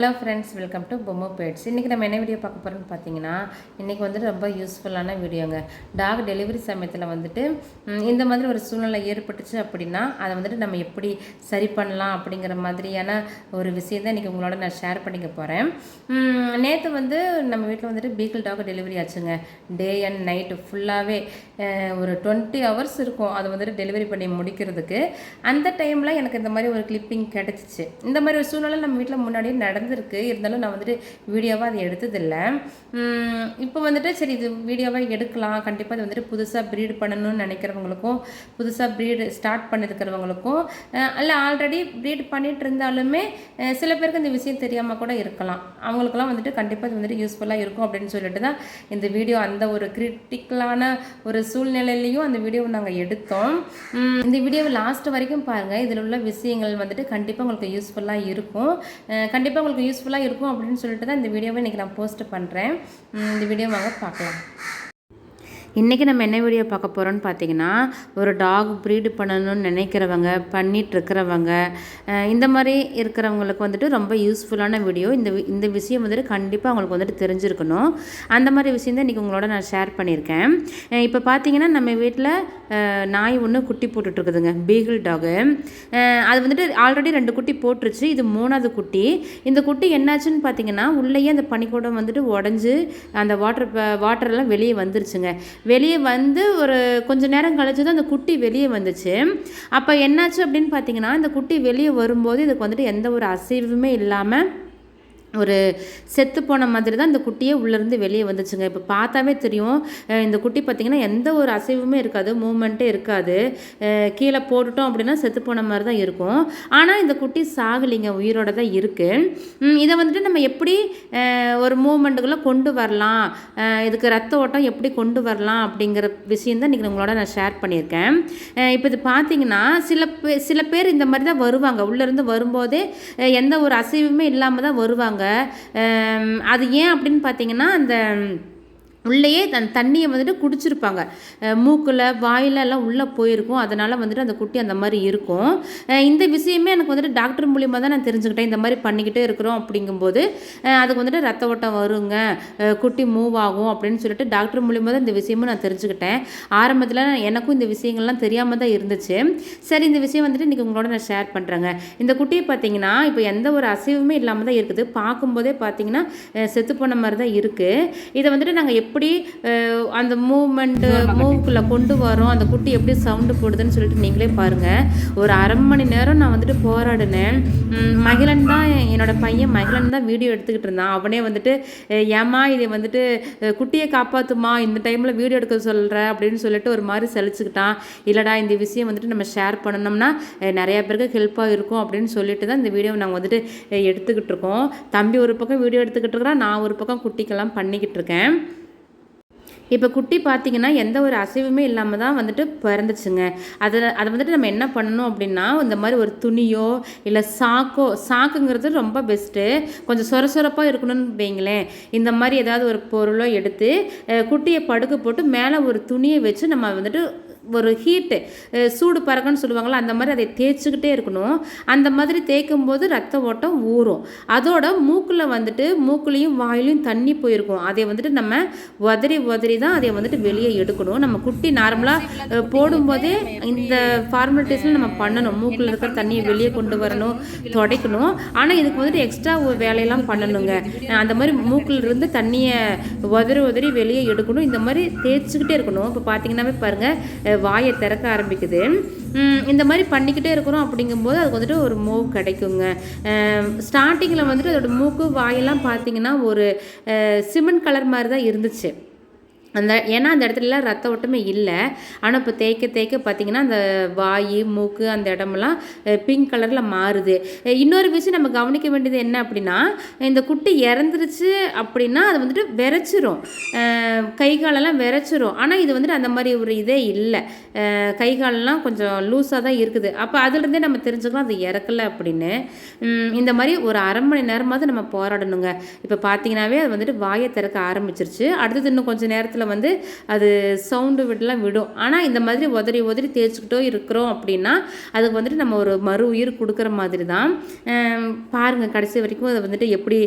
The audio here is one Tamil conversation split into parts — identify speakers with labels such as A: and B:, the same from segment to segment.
A: ஹலோ ஃப்ரெண்ட்ஸ் வெல்கம் டு பொம்மை பேட்ஸ் இன்றைக்கி நம்ம என்ன வீடியோ பார்க்க போகிறோம்னு பார்த்தீங்கன்னா இன்றைக்கி வந்துட்டு ரொம்ப யூஸ்ஃபுல்லான வீடியோங்க டாக் டெலிவரி சமயத்தில் வந்துட்டு இந்த மாதிரி ஒரு சூழ்நிலை ஏற்பட்டுச்சு அப்படின்னா அதை வந்துட்டு நம்ம எப்படி சரி பண்ணலாம் அப்படிங்கிற மாதிரியான ஒரு விஷயம் தான் இன்றைக்கி உங்களோட நான் ஷேர் பண்ணிக்க போகிறேன் நேற்று வந்து நம்ம வீட்டில் வந்துட்டு பீக்கிள் டாக் டெலிவரி ஆச்சுங்க. டே அண்ட் நைட்டு ஃபுல்லாகவே ஒரு டுவெண்ட்டி ஹவர்ஸ் இருக்கும் அது வந்துட்டு டெலிவரி பண்ணி முடிக்கிறதுக்கு. அந்த டைமில் எனக்கு இந்த மாதிரி ஒரு கிளிப்பிங் கிடச்சிச்சு. இந்த மாதிரி ஒரு சூழ்நிலை நம்ம வீட்டில் முன்னாடியே நடந்து நடந்திருக்கு இருந்தாலும் நான் வந்துட்டு வீடியோவாக அதை எடுத்ததில்லை. இப்போ வந்துட்டு சரி இது வீடியோவாக எடுக்கலாம். கண்டிப்பாக இது வந்துட்டு புதுசாக ப்ரீட் பண்ணணும்னு நினைக்கிறவங்களுக்கும் புதுசாக ப்ரீடு ஸ்டார்ட் பண்ணியிருக்கிறவங்களுக்கும் இல்லை அல்ல ஆல்ரெடி ப்ரீட் பண்ணிட்டு இருந்தாலுமே சில பேருக்கு இந்த விஷயம் தெரியாமல் கூட இருக்கலாம். அவங்களுக்குலாம் வந்துட்டு கண்டிப்பாக இது வந்துட்டு யூஸ்ஃபுல்லாக இருக்கும் அப்படின்னு சொல்லிட்டு தான் இந்த வீடியோ அந்த ஒரு கிரிட்டிக்கலான ஒரு சூழ்நிலையிலையும் அந்த வீடியோவை நாங்கள் எடுத்தோம். இந்த வீடியோவை லாஸ்ட் வரைக்கும் பாருங்கள் இதில் உள்ள விஷயங்கள் வந்துட்டு கண்டிப்பாக உங்களுக்கு யூஸ்ஃபுல்லாக இருக்கும். கண்டிப்பாக உங்களுக்கு யூஸ்ஃபுல்லாக இருக்கும் அப்படின்னு சொல்லிட்டு தான் இந்த வீடியோவை இன்றைக்கி நான் போஸ்ட் பண்ணுறேன் இந்த வீடியோ வாங்க பார்க்கலாம். இன்றைக்கி நம்ம என்ன வீடியோ பார்க்க போகிறோம்னு பார்த்தீங்கன்னா ஒரு டாக் ப்ரீடு பண்ணணும்னு நினைக்கிறவங்க பண்ணிகிட்ருக்கிறவங்க இந்த மாதிரி இருக்கிறவங்களுக்கு வந்துட்டு ரொம்ப யூஸ்ஃபுல்லான வீடியோ இந்த வி- இந்த விஷயம் வந்துட்டு கண்டிப்பாக அவங்களுக்கு வந்துட்டு தெரிஞ்சிருக்கணும். அந்த மாதிரி விஷயம் தான் இன்றைக்கி உங்களோட நான் ஷேர் பண்ணியிருக்கேன். இப்போ பார்த்தீங்கன்னா நம்ம வீட்டில் நாய் ஒன்று குட்டி போட்டுட்ருக்குதுங்க. பீகிள் டாகு அது வந்துட்டு ஆல்ரெடி ரெண்டு குட்டி போட்டுருச்சு இது மூணாவது குட்டி. இந்த குட்டி என்னாச்சுன்னு பார்த்தீங்கன்னா உள்ளேயே அந்த பனிக்கூடம் வந்துட்டு உடஞ்சி அந்த வாட்டர் வாட்டர்லாம் வெளியே வந்துருச்சுங்க. வெளியே வந்து ஒரு கொஞ்சம் நேரம் கழிச்சு தான் அந்த குட்டி வெளியே வந்துச்சு. அப்போ என்னாச்சு அப்படின்னு பார்த்தீங்கன்னா இந்த குட்டி வெளியே வரும்போது இதுக்கு வந்துட்டு எந்த ஒரு அசைவுமே இல்லாமல் ஒரு செத்து போன மாதிரி தான் இந்த குட்டியே உள்ளேருந்து வெளியே வந்துச்சுங்க. இப்போ பார்த்தாவே தெரியும். இந்த குட்டி பார்த்திங்கன்னா எந்த ஒரு அசைவுமே இருக்காது மூமெண்ட்டே இருக்காது. கீழே போட்டுட்டோம் அப்படின்னா செத்து போன மாதிரி தான் இருக்கும். ஆனால் இந்த குட்டி சாகலிங்க உயிரோட தான் இருக்குது இதை வந்துட்டு நம்ம எப்படி ஒரு மூமெண்ட்டுக்குள்ளே கொண்டு வரலாம்? இதுக்கு ரத்த ஓட்டம் எப்படி கொண்டு வரலாம் அப்படிங்கிற விஷயம் தான் இன்றைக்கி உங்களோட நான் ஷேர் பண்ணியிருக்கேன். இப்போ இது பார்த்தீங்கன்னா சில பே சில பேர் இந்த மாதிரி தான் வருவாங்க. உள்ளேருந்து வரும்போதே எந்த ஒரு அசைவுமே இல்லாமல் தான் வருவாங்க. அது ஏன் அப்படின்னு பார்த்தீங்கன்னா அந்த உள்ளேயே தன் தண்ணியை வந்துட்டு குடிச்சிருப்பாங்க. மூக்கில் வாயில் வாயில எல்லாம் உள்ளே போயிருக்கும். அதனால் வந்துட்டு அந்த குட்டி அந்த மாதிரி இருக்கும். இந்த விஷயமே எனக்கு வந்துட்டு டாக்டர் மூலியமாக தான் நான் தெரிஞ்சுக்கிட்டேன். இந்த மாதிரி பண்ணிக்கிட்டே இருக்கிறோம் அப்படிங்கும்போது அதுக்கு வந்துட்டு ரத்த ஓட்டம் வருங்க. குட்டி மூவ் ஆகும் அப்படின்னு சொல்லிட்டு டாக்டர் மூலியமாக தான் இந்த விஷயமும் நான் தெரிஞ்சுக்கிட்டேன். ஆரம்பத்தில் எனக்கும் இந்த விஷயங்கள்லாம் தெரியாமல் தான் இருந்துச்சு. சரி இந்த விஷயம் வந்துட்டு இன்றைக்கி உங்களோட நான் ஷேர் பண்ணுறேங்க இந்த குட்டியை பார்த்தீங்கன்னா இப்போ எந்த ஒரு அசைவுமே இல்லாமல் தான் இருக்குது. பார்க்கும்போதே பார்த்தீங்கன்னா செத்து போன மாதிரி தான் இருக்குது இதை வந்துட்டு நாங்கள் எப்படி அந்த மூமெண்ட்டு மூவுக்குள்ளே கொண்டு வரோம் அந்த குட்டி எப்படி சவுண்டு போடுதுன்னு சொல்லிட்டு நீங்களே பாருங்கள் ஒரு அரை மணி நேரம் நான் வந்துட்டு போராடினேன். மகிழன் தான் என்னோட பையன். மகிழன் தான் வீடியோ எடுத்துக்கிட்டு இருந்தான். அவனே வந்துட்டு ஏமா ஏம்மா இதை வந்துட்டு குட்டியை காப்பாற்றுமா இந்த டைமில் வீடியோ எடுக்க சொல்கிற அப்படின்னு சொல்லிட்டு ஒரு மாதிரி சலிச்சுக்கிட்டான். இல்லைடா இந்த விஷயம் வந்துட்டு நம்ம ஷேர் பண்ணணும்னா நிறையா பேருக்கு ஹெல்ப்பாக இருக்கும். அப்படின்னு சொல்லிட்டு தான் இந்த வீடியோவை நாங்கள் வந்துட்டு எடுத்துக்கிட்டு இருக்கோம். தம்பி ஒரு பக்கம் வீடியோ எடுத்துக்கிட்டு இருக்கிறான். நான் ஒரு பக்கம் குட்டிக்கெல்லாம் பண்ணிக்கிட்டு இருக்கேன். இப்போ குட்டி பார்த்தீங்கன்னா எந்த ஒரு அசைவுமே இல்லாமல் தான் வந்துட்டு பிறந்துச்சுங்க. அதை அதை வந்துட்டு நம்ம என்ன பண்ணணும் அப்படின்னா இந்த மாதிரி ஒரு துணியோ இல்லை சாக்கோ சாக்குங்கிறது ரொம்ப பெஸ்ட்டு கொஞ்சம் சொர சொரப்பாக இருக்கணும்னு வைங்களேன். இந்த மாதிரி ஏதாவது ஒரு பொருளோ எடுத்து குட்டியை படுக்க போட்டு மேலே ஒரு துணியை வச்சு நம்ம வந்துட்டு ஒரு ஹீட்டு சூடு பறக்கன்னு சொல்லுவாங்களா அந்த மாதிரி அதை தேய்ச்சிக்கிட்டே இருக்கணும். அந்த மாதிரி தேய்க்கும் போது ரத்த ஓட்டம் ஊறும். அதோட மூக்கில் வந்துட்டு மூக்குலேயும் வாயிலையும் தண்ணி போயிருக்கும். அதை வந்துட்டு நம்ம உதறி உதறி தான் அதை வந்துட்டு வெளியே எடுக்கணும். நம்ம குட்டி நார்மலாக போடும்போதே இந்த ஃபார்மாலிட்டிஸில் நம்ம பண்ணணும். மூக்கில் இருக்கிற தண்ணியை வெளியே கொண்டு வரணும் துடைக்கணும். ஆனால் இதுக்கு வந்துட்டு எக்ஸ்ட்ரா ஒரு வேலையெல்லாம் பண்ணணுங்க. அந்த மாதிரி மூக்கில் இருந்து தண்ணியை உதறி உதறி வெளியே எடுக்கணும். இந்த மாதிரி தேய்ச்சிக்கிட்டே இருக்கணும். இப்போ பார்த்தீங்கன்னாவே பாருங்கள் வாயை திறக்க ஆரம்பிக்குது. இந்த மாதிரி பண்ணிக்கிட்டே இருக்கிறோம் அப்படிங்கும்போது அதுக்கு வந்துட்டு ஒரு மூவ் கிடைக்குங்க. ஸ்டார்டிங்கில் வந்துட்டு அதோடய மூக்கு வாயெல்லாம் பார்த்தீங்கன்னா ஒரு சிமெண்ட் கலர் மாதிரி தான் இருந்துச்சு. அந்த ஏன்னா அந்த இடத்துலலாம் ரத்த ஓட்டமே இல்லை. ஆனால் இப்போ தேய்க்க தேய்க்க பார்த்தீங்கன்னா அந்த வாய் மூக்கு அந்த இடமெல்லாம் பிங்க் கலரில் மாறுது. இன்னொரு விஷயம் நம்ம கவனிக்க வேண்டியது என்ன அப்படின்னா இந்த குட்டி இறந்துருச்சு அப்படின்னா அது வந்துட்டு விரைச்சிரும். கை காலெல்லாம் விரைச்சிரும். ஆனால் இது வந்துட்டு அந்த மாதிரி ஒரு இதே இல்லை. கை காலெல்லாம் கொஞ்சம் லூஸாக தான் இருக்குது. அப்போ அதுலேருந்தே நம்ம தெரிஞ்சுக்கலாம் அது இறக்கல அப்படின்னு. இந்த மாதிரி ஒரு அரை மணி நேரமாவது நம்ம போராடணுங்க. இப்போ பார்த்தீங்கன்னாவே அது வந்துட்டு வாயை திறக்க ஆரம்பிச்சிருச்சு. அடுத்தது இன்னும் கொஞ்சம் நேரத்தில் நேரத்தில் வந்து அது சவுண்டு விடலாம் விடும். ஆனால் இந்த மாதிரி உதறி உதறி தேய்ச்சிக்கிட்டோ இருக்கிறோம் அப்படின்னா அதுக்கு வந்துட்டு நம்ம ஒரு மறு உயிர் கொடுக்குற மாதிரி தான் பாருங்கள் கடைசி வரைக்கும் அது வந்துட்டு எப்படி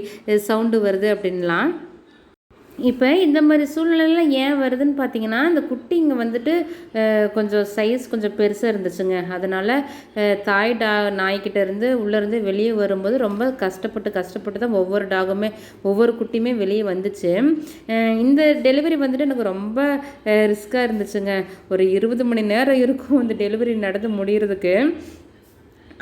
A: சவுண்டு வருது அப்படின்லாம் இப்போ இந்த மாதிரி சூழ்நிலைலாம் ஏன் வருதுன்னு பார்த்தீங்கன்னா இந்த குட்டிங்க வந்துட்டு கொஞ்சம் சைஸ் கொஞ்சம் பெருசாக இருந்துச்சுங்க. அதனால் தாய் டா நாய்க்கிட்ட இருந்து உள்ளேருந்து வெளியே வரும்போது ரொம்ப கஷ்டப்பட்டு கஷ்டப்பட்டு தான் ஒவ்வொரு டாகுமே ஒவ்வொரு குட்டியுமே வெளியே வந்துச்சு. இந்த டெலிவரி வந்துட்டு எனக்கு ரொம்ப ரிஸ்க்காக இருந்துச்சுங்க. ஒரு இருபது மணி நேரம் இருக்கும் இந்த டெலிவரி நடந்து முடிகிறதுக்கு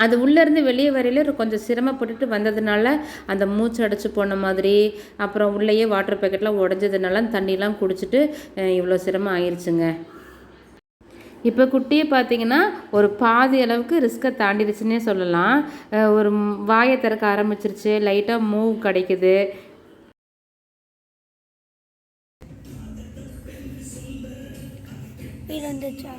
A: அது உள்ளேருந்து வெளியே வரையில கொஞ்சம் சிரமப்பட்டுட்டு வந்ததுனால அந்த மூச்சு அடைச்சி போன மாதிரி அப்புறம் உள்ளேயே வாட்டர் பேக்கெட்லாம் உடஞ்சதுனால தண்ணிலாம் குடிச்சிட்டு இவ்வளோ சிரமம் ஆயிடுச்சுங்க இப்போ குட்டியை பார்த்தீங்கன்னா ஒரு பாதி அளவுக்கு ரிஸ்க்கை தாண்டிடுச்சுன்னே சொல்லலாம். ஒரு வாயை திறக்க ஆரம்பிச்சிருச்சு லைட்டாக மூவ் கிடைக்குது.
B: வந்துச்சா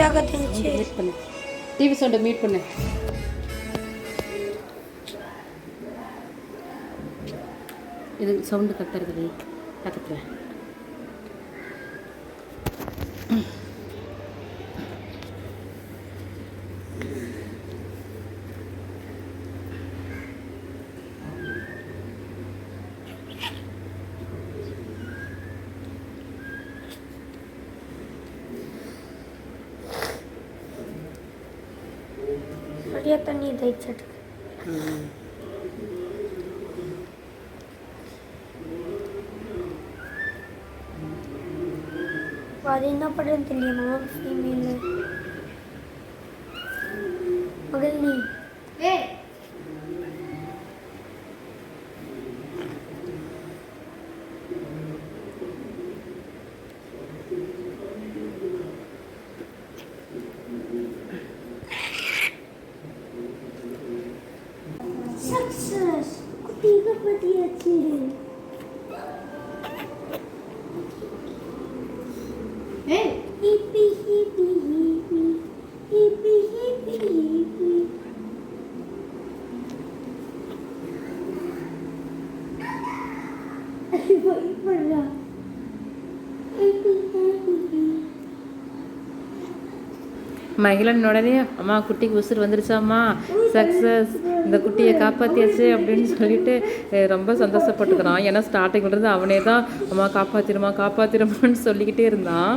B: இதாக தெரிஞ்சு
A: மீட் பண்ணு டிவி சவுண்டை மீட் பண்ணு. இது சவுண்டு கத்துறது பக்கத்தில்
B: நிறைய தண்ணி தைச்சிட்டு அது என்ன படம் தெரியுமா? ஃபீமேலு பயப்படுறா
A: மகிழன் உடனே அம்மா குட்டிக்கு உசுர் வந்துருச்சாம்மா? சக்ஸஸ் இந்த குட்டியை காப்பாற்றியாச்சு அப்படின்னு சொல்லிட்டு ரொம்ப சந்தோஷப்பட்டுக்கிறான். ஏன்னா ஸ்டார்டிங்லேருந்து அவனே தான் அம்மா காப்பாத்திருமா காப்பாத்திருமான்னு சொல்லிக்கிட்டே இருந்தான்.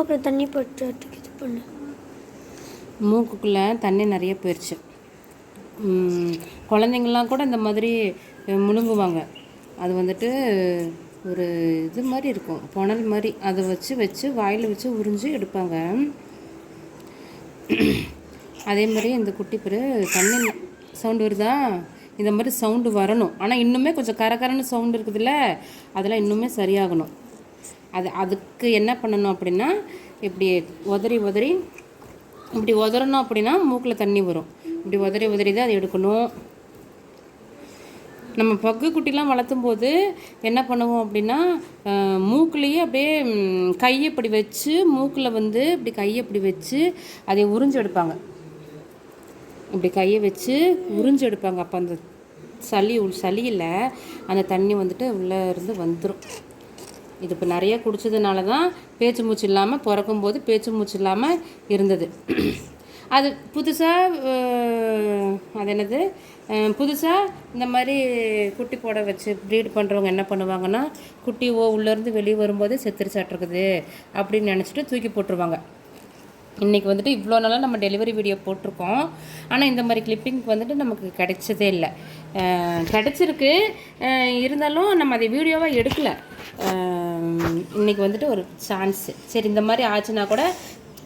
B: அப்புறம் தண்ணி போட்டு இது பண்ணு.
A: மூக்குக்குள்ளே தண்ணி நிறைய போயிடுச்சு குழந்தைங்கள்லாம் கூட இந்த மாதிரி முழுங்குவாங்க அது வந்துட்டு ஒரு இது மாதிரி இருக்கும். புனல் மாதிரி. அதை வச்சு வச்சு வாயில் வச்சு உறிஞ்சு எடுப்பாங்க. அதே மாதிரி இந்த குட்டி பிறகு தண்ணி சவுண்டு வருதா? இந்த மாதிரி சவுண்டு வரணும். ஆனால் இன்னுமே கொஞ்சம் கரகரன்னு சவுண்டு இருக்குதுல்ல அதெல்லாம் இன்னுமே சரியாகணும். அது அதுக்கு என்ன பண்ணணும் அப்படின்னா இப்படி உதறி உதறி இப்படி உதறணும் அப்படின்னா மூக்கில் தண்ணி வரும். இப்படி உதறி உதறி தான் அதை எடுக்கணும். நம்ம பக்கு குட்டிலாம் வளர்த்தும் போது என்ன பண்ணுவோம் அப்படின்னா மூக்குலேயே அப்படியே கையை இப்படி வச்சு மூக்கில் வந்து இப்படி கையை இப்படி வச்சு அதை உறிஞ்சு எடுப்பாங்க. இப்படி கையை வச்சு உறிஞ்சு எடுப்பாங்க. அப்போ அந்த சளி உள் சளியில் அந்த தண்ணி வந்துட்டு உள்ளே இருந்து வந்துடும் இது இப்போ நிறைய குடிச்சதுனால தான் பேச்சு மூச்சு இல்லாமல் பிறக்கும்போது பேச்சு மூச்சு இல்லாமல் இருந்தது. அது புதுசாக அது என்னது? புதுசாக இந்த மாதிரி குட்டி போட வச்சு ப்ரீட் பண்ணுறவங்க என்ன பண்ணுவாங்கன்னா குட்டி ஓ உள்ளேருந்து வெளியே வரும்போதே செத்துருச்சாட்டிருக்குது அப்படின்னு நினச்சிட்டு தூக்கி போட்டுருவாங்க. இன்றைக்கி வந்துட்டு இவ்வளோ நாளாக நம்ம டெலிவரி வீடியோ போட்டிருக்கோம். ஆனால் இந்த மாதிரி கிளிப்பிங் வந்துட்டு நமக்கு கிடைச்சதே இல்லை. கிடச்சிருக்கு. இருந்தாலும் நம்ம அதை வீடியோவாக எடுக்கலை. இன்றைக்கி இன்னைக்கு வந்துட்டு ஒரு சான்ஸு சரி இந்த மாதிரி ஆச்சுன்னா கூட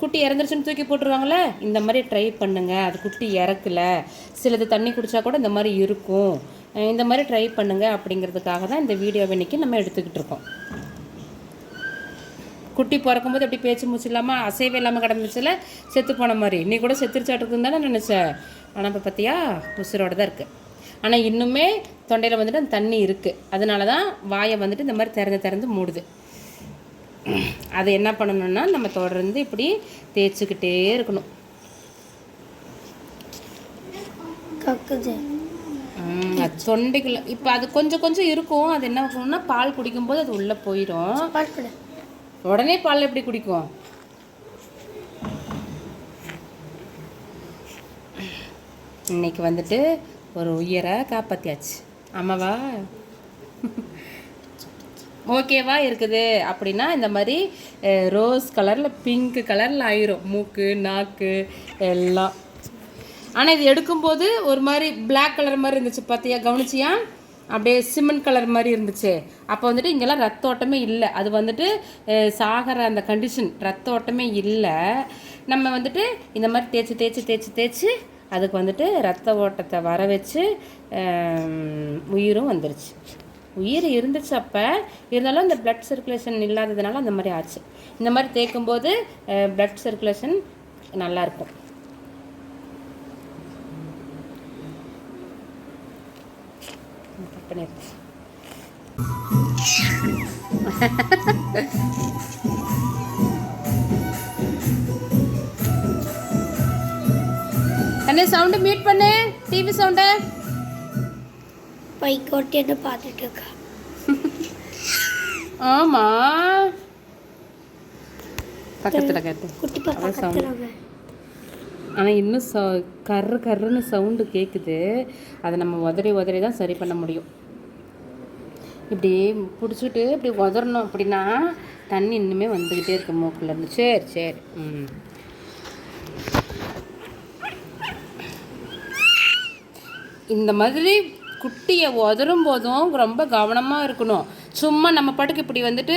A: குட்டி இறந்துருச்சுன்னு தூக்கி போட்டுருவாங்களே இந்த மாதிரி ட்ரை பண்ணுங்கள் அது குட்டி இறக்கல. சிலது தண்ணி குடித்தா கூட இந்த மாதிரி இருக்கும். இந்த மாதிரி ட்ரை பண்ணுங்கள் அப்படிங்கிறதுக்காக தான் இந்த வீடியோவை இன்னைக்கு நம்ம எடுத்துக்கிட்டு இருக்கோம். குட்டி பிறக்கும்போது அப்படி பேச்சு மூச்சு இல்லாமல் அசைவே இல்லாமல் கிடந்துச்சுல? செத்து போன மாதிரி. நீ கூட செத்துருச்சாட்டுருக்குன்னு தானே நினச்சேன் ஆனால் இப்போ பார்த்தியா உசுரோட தான் இருக்குது ஆனால் இன்னுமே தொண்டையில் வந்துட்டு அந்த தண்ணி இருக்குது அதனால தான் வாயை வந்துட்டு இந்த மாதிரி திறந்து திறந்து மூடுது. அதை என்ன பண்ணணும்னா நம்ம தொடர்ந்து இப்படி தேய்ச்சிக்கிட்டே இருக்கணும். தொண்டைக்குள்ள இப்போ அது கொஞ்சம் கொஞ்சம் இருக்கும். அது என்ன பண்ணணும்னா பால் குடிக்கும்போது அது உள்ளே போயிடும். உடனே பால் எப்படி குடிக்கும்? இன்னைக்கு வந்துட்டு ஒரு உயிரை காப்பாத்தியாச்சு. ஆமாவா? ஓகேவா இருக்குது. அப்படின்னா இந்த மாதிரி ரோஸ் கலரில் பிங்க் கலரில் ஆயிரும். மூக்கு நாக்கு எல்லாம். ஆனால் இது எடுக்கும்போது ஒரு மாதிரி பிளாக் கலர் மாதிரி இருந்துச்சு பார்த்தியா கவனிச்சியா? அப்படியே சிமெண்ட் கலர் மாதிரி இருந்துச்சு. அப்போ வந்துட்டு இங்கெல்லாம் ரத்த ஓட்டமே இல்லை. அது வந்துட்டு சாகிற அந்த கண்டிஷன் ரத்த ஓட்டமே இல்லை. நம்ம வந்துட்டு இந்த மாதிரி தேய்ச்சி தேய்ச்சி தேய்ச்சி தேய்ச்சி அதுக்கு வந்துட்டு ரத்த ஓட்டத்தை வர வச்சு உயிரும் வந்துருச்சு. உயிர் இருந்துச்சு அப்போ இருந்தாலும் அந்த பிளட் சர்க்குலேஷன் இல்லாததுனால அந்த மாதிரி ஆச்சு. இந்த மாதிரி தேய்க்கும்போது பிளட் சர்க்குலேஷன் நல்லாயிருக்கும் பண்ணிருச்சு அண்ணே சவுண்டு மியூட் பண்ணு? டிவி சவுண்டு
B: பைக் ஓட்டி என்ன பார்த்துட்டு இருக்கா?
A: ஆமா. பக்கத்தில் கேட்டு.
B: குட்டி. கத்துறாங்க.
A: ஆனால் இன்னும் ச கர்ரு கர்ருன்னு சவுண்டு கேட்குது அதை நம்ம உதறி உதறி தான் சரி பண்ண முடியும். இப்படி பிடிச்சிட்டு இப்படி உதறணும் அப்படின்னா தண்ணி இன்னுமே வந்துக்கிட்டே இருக்கு மூக்குல இருந்து. சரி சரி. ம். இந்த மாதிரி குட்டியை உதரும் போதும் ரொம்ப கவனமாக இருக்கணும். சும்மா நம்ம பாட்டுக்கு இப்படி வந்துட்டு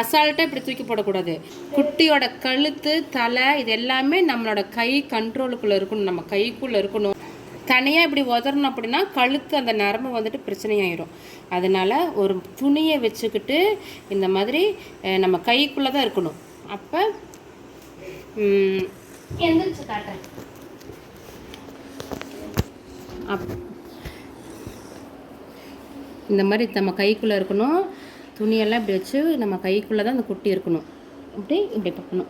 A: அசால்ட்டாக இப்படி தூக்கி போடக்கூடாது. குட்டியோட கழுத்து தலை இது எல்லாமே நம்மளோட கை கண்ட்ரோலுக்குள்ளே இருக்கணும். நம்ம கைக்குள்ளே இருக்கணும். தனியாக இப்படி உதறணும் அப்படின்னா கழுத்து அந்த நரம்பு வந்துட்டு பிரச்சனையாயிரும். அதனால் ஒரு துணியை வச்சுக்கிட்டு இந்த மாதிரி நம்ம கைக்குள்ளே தான் இருக்கணும். அப்போ எந்திரிச்சு காட்டுறேன். அப் இந்த மாதிரி நம்ம கைக்குள்ளே இருக்கணும். துணியெல்லாம் இப்படி வச்சு நம்ம கைக்குள்ளே தான் அந்த குட்டி இருக்கணும். இப்படி இப்படி பார்க்கணும்.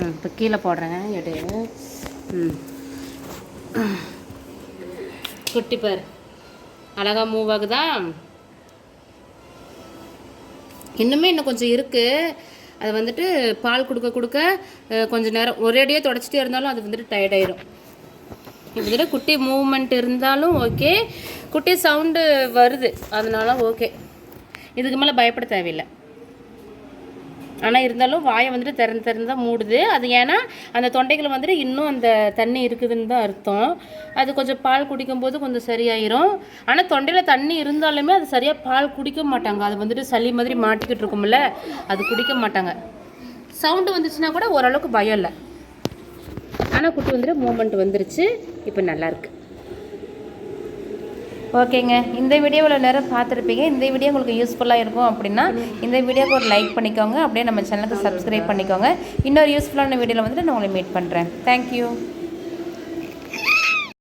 A: இப்போ கீழே போடுறேங்க எடு. ம். குட்டி பார். அழகா மூவ் ஆகுதா? இன்னுமே இன்னும் கொஞ்சம் இருக்குது அது வந்துட்டு பால் கொடுக்க கொடுக்க கொஞ்சம் நேரம் ஒரேடியாக தொடச்சிட்டே இருந்தாலும் அது வந்துட்டு tired ஆயிரும். குட்டி மூவ்மெண்ட் இருந்தாலும் ஓகே குட்டி சவுண்டு வருது. அதனால ஓகே இதுக்கு மேலே பயப்பட தேவையில்லை. ஆனால் இருந்தாலும் வாயை வந்துட்டு திறந்து திறந்து தான் மூடுது. அது ஏன்னா அந்த தொண்டைகள் வந்துட்டு இன்னும் அந்த தண்ணி இருக்குதுன்னு தான் அர்த்தம். அது கொஞ்சம் பால் குடிக்கும்போது கொஞ்சம் சரியாயிரும். ஆனால் தொண்டையில் தண்ணி இருந்தாலுமே அது சரியாக பால் குடிக்க மாட்டாங்க. அது வந்துட்டு சளி மாதிரி மாட்டிக்கிட்டு இருக்கும்ல அது குடிக்க மாட்டாங்க. சவுண்டு வந்துச்சுன்னா கூட ஓரளவுக்கு பயம் இல்லை. ஆனால் குட்டி வந்துட்டு மூமெண்ட் வந்துருச்சு. இப்போ நல்லாயிருக்கு ஓகேங்க. இந்த வீடியோவில் நேரம் பார்த்துருப்பீங்க. இந்த வீடியோ உங்களுக்கு யூஸ்ஃபுல்லாக இருக்கும் அப்படின்னா இந்த வீடியோக்கு ஒரு லைக் பண்ணிக்கோங்க. அப்படியே நம்ம சேனலுக்கு சப்ஸ்கிரைப் பண்ணிக்கோங்க. இன்னொரு யூஸ்ஃபுல்லான வீடியோவில் வந்துட்டு நான் உங்களை மீட் பண்ணுறேன் தேங்க்யூ